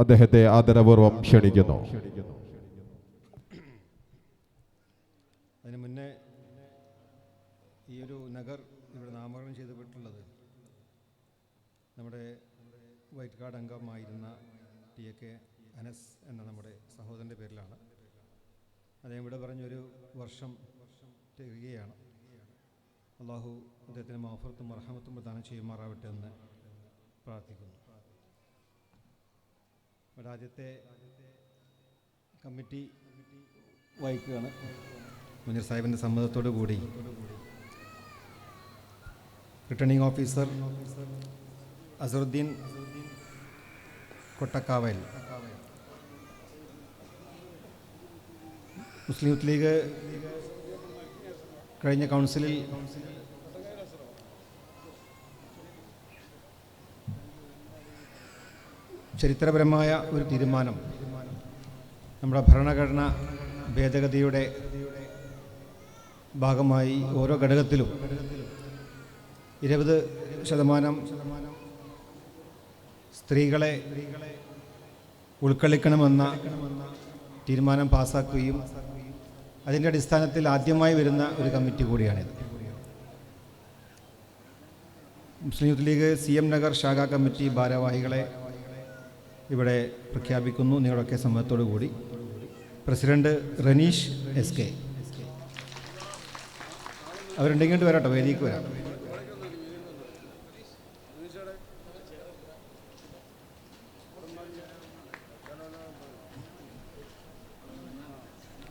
അദ്ദേഹത്തെ ആദരപൂർവം ക്ഷണിക്കുന്നു. അതിന് മുന്നേ ഈ ഒരു നഗർ ഇവിടെ നാമകരണം ചെയ്തപ്പെട്ടുള്ളത് നമ്മുടെ വൈറ്റ് കാർഡ് അംഗമായിരുന്ന ടി എ കെ അനസ് എന്ന നമ്മുടെ സഹോദരന്റെ പേരിലാണ്. അദ്ദേഹം ഇവിടെ പറഞ്ഞൊരു വർഷം തികയാണ് അള്ളാഹു അദ്ദേഹത്തിന് മാഫുറത്തും മർഹമത്തും പ്രദാനം ചെയ്യുമാറാവട്ടെ എന്ന് പ്രാർത്ഥിക്കുന്നു. ആദ്യത്തെ കമ്മിറ്റി വായിക്കുകയാണ് മുനിർ സാഹിബിന്റെ സമ്മതത്തോടു കൂടി റിട്ടേണിംഗ് ഓഫീസർ അസറുദ്ദീൻ കൊട്ടക്കാവൽ മുസ്ലിം ലീഗ് കഴിഞ്ഞ കൗൺസിലിൽ ചരിത്രപരമായ ഒരു തീരുമാനം. നമ്മുടെ ഭരണഘടന ഭേദഗതിയുടെ ഭാഗമായി ഓരോ ഘടകത്തിലും ഇരുപത് ശതമാനം സ്ത്രീകളെ ഉൾക്കൊള്ളിക്കണമെന്ന തീരുമാനം പാസ്സാക്കുകയും അതിന്റെ അടിസ്ഥാനത്തിൽ ആദ്യമായി വരുന്ന ഒരു കമ്മിറ്റി കൂടിയാണിത്. മുസ്ലിം യൂത്ത് ലീഗ് സി എം നഗർ ശാഖാ കമ്മിറ്റി ഭാരവാഹികളെ ഇവിടെ പ്രഖ്യാപിക്കുന്നു നിങ്ങളൊക്കെ സമ്മതത്തോടു കൂടി. President Raneesh S K. അവരുണ്ടെങ്കിൽ വരാട്ടോ വേദിക്ക് വരാം.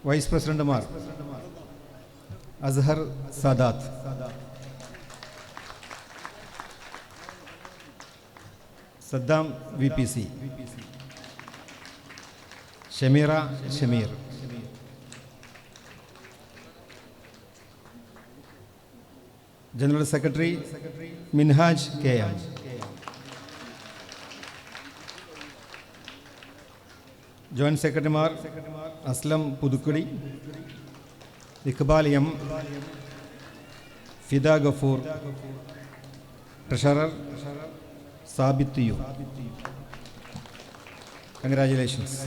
വൈസ് പ്രസിഡന്റുമാർ Azhar Sadath. Saddam V P C Shameera Shameer general secretary Minhaj K M joint സെക്രട്ടറിമാർ Aslam Puthukkudi Iqbal M Fida Gafoor treasurer Sabith U. Congratulations